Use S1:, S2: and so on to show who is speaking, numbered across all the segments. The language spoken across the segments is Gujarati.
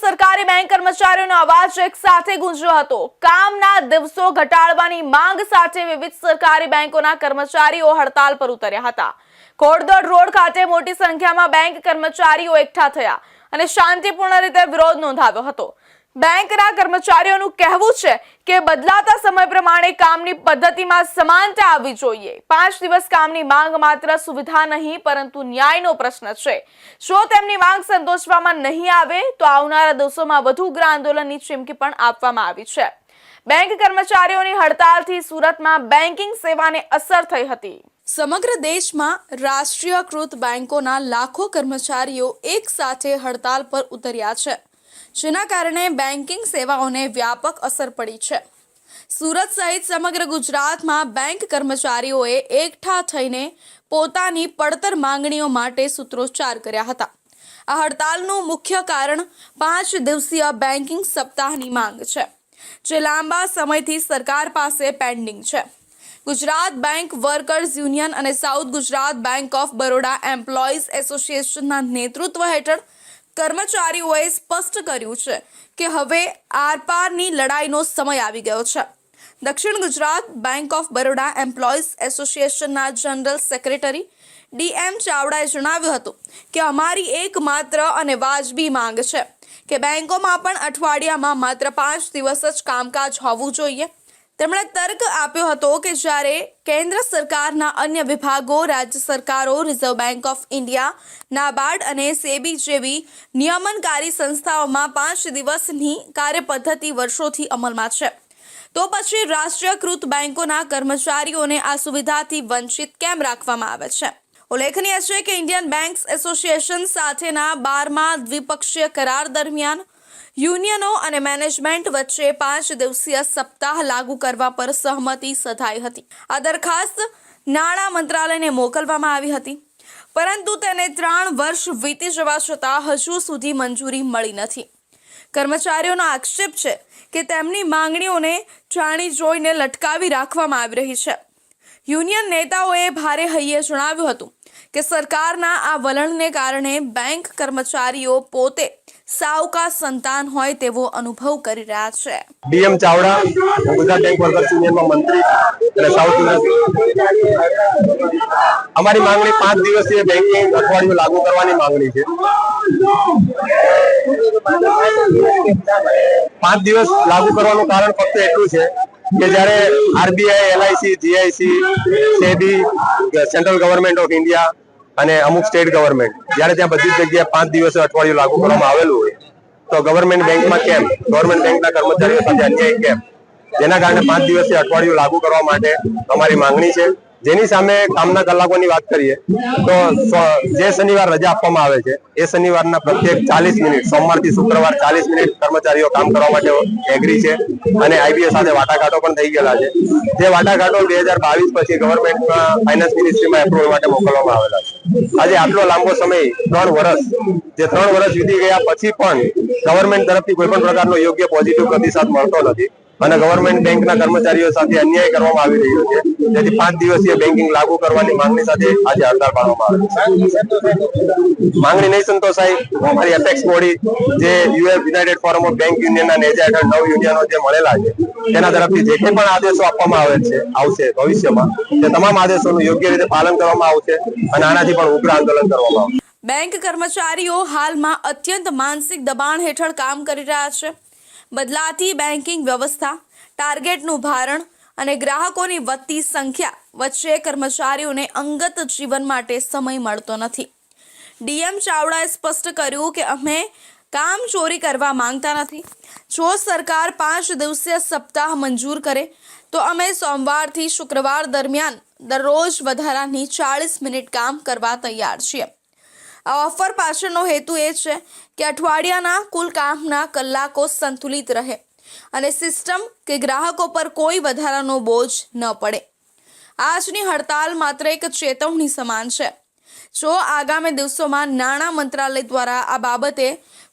S1: સરકારી બેંક કર્મચારીઓનો અવાજ એક સાથે ગુંજ્યો હતો. કામના દિવસો ઘટાડવાની માંગ સાથે વિવિધ સરકારી બેંકોના કર્મચારીઓ હડતાલ પર ઉતર્યા હતા. કોડદોડ રોડ ખાતે મોટી સંખ્યામાં બેંક કર્મચારીઓ એકઠા થયા અને શાંતિપૂર્ણ રીતે વિરોધ નોંધાવ્યો હતો. બેંકના કર્મચારીઓનું કહેવું છે કે બદલાતા સમય પ્રમાણે કામની પદ્ધતિમાં સમાનતા આવવી જોઈએ. પાંચ દિવસ કામની માંગ માત્ર સુવિધા નહીં, પરંતુ ન્યાયનો પ્રશ્ન છે. જો તેમની માંગ સંતોષવામાં નહીં આવે, તો આવનારા દિવસોમાં વધુ ઉગ્ર આંદોલનની ચીમકી પણ આપવામાં આવી છે. બેંક કર્મચારીઓની હડતાલથી સુરતમાં બેન્કિંગ સેવાને અસર થઈ હતી. સમગ્ર દેશમાં રાષ્ટ્રીયકૃત બેંકોના લાખો કર્મચારીઓ એક સાથે હડતાલ પર ઉતર્યા છે. જેના કારણે બેન્કિંગ સેવાઓને વ્યાપક અસર પડી છે. સુરત સહિત સમગ્ર ગુજરાતમાં બેંક કર્મચારીઓએ એકઠા થઈને પોતાની પડતર માંગણીઓ માટે સૂત્રોચ્ચાર કર્યા હતા. આ હડતાલનું મુખ્ય કારણ પાંચ દિવસીય બેન્કિંગ સપ્તાહની માંગ છે, જે લાંબા સમયથી સરકાર પાસે પેન્ડિંગ છે. ગુજરાત બેંક વર્કર્સ યુનિયન અને south Gujarat bank of Baroda employees એસોસિએશનના નેતૃત્વ હેઠળ કર્મચારીઓએ સ્પષ્ટ કર્યું છે કે હવે આરપારની લડાઈનો સમય આવી ગયો છે. દક્ષિણ Gujarat bank of Baroda employees એસોસિએશનના જનરલ સેક્રેટરી ડીએમ ચાવડાએ જણાવ્યું હતું કે અમારી એકમાત્ર અને વાજબી માંગ છે કે બેંકોમાં પણ અઠવાડિયામાં માત્ર પાંચ દિવસ જ કામકાજ હોવું જોઈએ. તેમણે તર્ક આપ્યો હતો કે જ્યારે કેન્દ્ર સરકારના અન્ય વિભાગો, રાજ્ય સરકારો reserve bank of India NABARD અને સેબી જેવી નિયમનકારી સંસ્થાઓમાં પાંચ દિવસની કાર્યપદ્ધતિ વર્ષોથી અમલમાં છે. તો પછી રાષ્ટ્રીયકૃત બેંકોના કર્મચારીઓને આ સુવિધાથી વંચિત કેમ રાખવામાં આવે છે? ઉલ્લેખનીય છે કે ઇન્ડિયન બેંક્સ એસોસિએશન સાથેના બારમા દ્વિપક્ષીય કરાર દરમિયાન યુનિયનો અને મેનેજમેન્ટ વચ્ચે પાંચ દિવસીય સપ્તાહ લાગુ કરવા પર સહમતિ સધાઈ હતી. આ દરખાસ્ત નાણાં મંત્રાલયને મોકલવામાં આવી હતી. પરંતુ તેને ત્રણ વર્ષ વીતી જવા છતાં હજુ સુધી મંજૂરી મળી નથી. કર્મચારીઓનો આક્ષેપ છે કે તેમની માંગણીઓને જાણી જોઈને લટકાવી રાખવામાં આવી રહી છે. યુનિયન નેતાઓએ ભારે હૈયે જણાવ્યું હતું કે સરકારના આ વલણને કારણે બેંક કર્મચારીઓ પોતે સાવકા સંતાન હોય તેવો અનુભવ કરી રહ્યા છે.
S2: DM Chavda, Gujarat bank workers યુનિયનમાં મંત્રી અને સાઉથ અમારી માંગણી પાંચ દિવસીય બેંકિંગ અઠવાડિયું લાગુ કરવાની માંગણી છે. પાંચ દિવસ લાગુ કરવાનું કારણ ફક્ત એટલું છે કે જ્યારે RBI, LIC, GIC, SEBI, central government of India અને અમુક સ્ટેટ ગવર્મેન્ટ જ્યારે ત્યાં બધી જ જગ્યાએ પાંચ દિવસે અઠવાડિયું લાગુ કરવામાં આવેલું હોય, તો ગવર્મેન્ટ બેંકમાં કેમ? ગવર્મેન્ટ બેંકના કર્મચારીઓ સાથે અન્યાય કેમ? જેના કારણે પાંચ દિવસથી અઠવાડિયું લાગુ કરવા માટે અમારી માંગણી છે. જેની સામે કામના કલાકોની વાત કરીએ, તો જે શનિવાર રજા આપવામાં આવે છે, એ શનિવારના પ્રત્યેક ચાલીસ મિનિટ, સોમવારથી શુક્રવાર ચાલીસ મિનિટ કર્મચારીઓ કામ કરવા માટે એગ્રી છે. અને આઈબીએ સાથે વાટાઘાટો પણ થઈ ગયેલા છે. જે વાટાઘાટો બે હજાર બાવીસ પછી ગવર્મેન્ટમાં ફાઇનાન્સ મિનિસ્ટ્રીમાં એપ્રુવલ માટે મોકલવામાં આવેલા છે. આજે આટલો લાંબો સમય, ત્રણ વર્ષ, જે ત્રણ વર્ષ વીતી ગયા પછી પણ ગવર્મેન્ટ તરફથી કોઈ પણ પ્રકારનો યોગ્ય પોઝિટિવ પ્રતિસાદ મળતો નથી. અને ગવર્મેન્ટ બેંકના કર્મચારીઓ સાથે અન્યાય કરવામાં આવી રહ્યો છે. જેથી પાંચ દિવસીય બેન્કિંગ લાગુ કરવાની માંગણી સાથે આજે હડતાળ પાડવામાં આવે માંગણી નહીં સંતોષાય. અમારી એપેક્સ બોડી જે UF united forum of bank યુનિયનના નેજા હેઠળ નવ યુનિયનો જે મળેલા છે, તેના તરફથી જે પણ આદેશો આપવામાં આવે છે, આવશે ભવિષ્યમાં. તે તમામ આદેશોનું યોગ્ય રીતે પાલન કરવામાં આવશે અને આનાથી પણ ઉગ્ર આંદોલન કરવામાં આવશે.
S1: બેંક કર્મચારીઓ હાલમાં અત્યંત માનસિક દબાણ હેઠળ કામ કરી રહ્યા છે. બદલાતી બેન્કિંગ વ્યવસ્થા ટાર્ગેટનું ભારણ અને ગ્રાહકોની વધતી સંખ્યા વચ્ચે કર્મચારીઓને અંગત જીવન માટે સમય મળતો નથી. ડીએમ ચાવડાએ સ્પષ્ટ કર્યું કે અમે કામ ચોરી કરવા માંગતા નથી. જો સરકાર પાંચ દિવસીય સપ્તાહ મંજૂર કરે, તો અમે સોમવારથી શુક્રવાર દરમિયાન દરરોજ વધારાની ચાળીસ મિનિટ કામ કરવા તૈયાર છીએ. આ ઓફર પાછળનો હેતુ એ છે કે અઠવાડિયાના કુલ કામના કલાકો સંતુલિત રહે અને સિસ્ટમ કે ગ્રાહકો પર કોઈ વધારાનો બોજ ન પડે. આજની હડતાલ માત્ર એક ચેતવણી સમાન છે. જો આગામી દિવસોમાં નાણાં મંત્રાલય દ્વારા આ બાબતે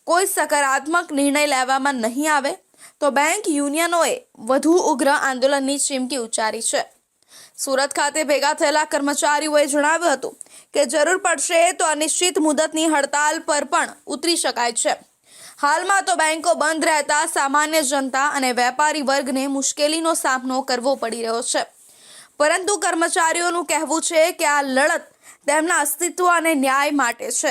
S1: કોઈ સકારાત્મક નિર્ણય લેવામાં નહીં આવે, તો બેંક યુનિયનોએ વધુ ઉગ્ર આંદોલનની ચીમકી ઉચ્ચારી છે. સુરત ખાતે ભેગા થયેલા કર્મચારીઓએ જણાવ્યું હતું કે જરૂર પડશે તો અનિશ્ચિત મુદતની હડતાલ પર પણ ઉતરી શકાય છે. હાલમાં તો બેંકો બંધ રહેતા સામાન્ય જનતા અને વેપારી વર્ગને મુશ્કેલીનો સામનો કરવો પડી રહ્યો છે. પરંતુ કર્મચારીઓનું કહેવું છે કે આ લડત તેમના અસ્તિત્વ અને ન્યાય માટે છે.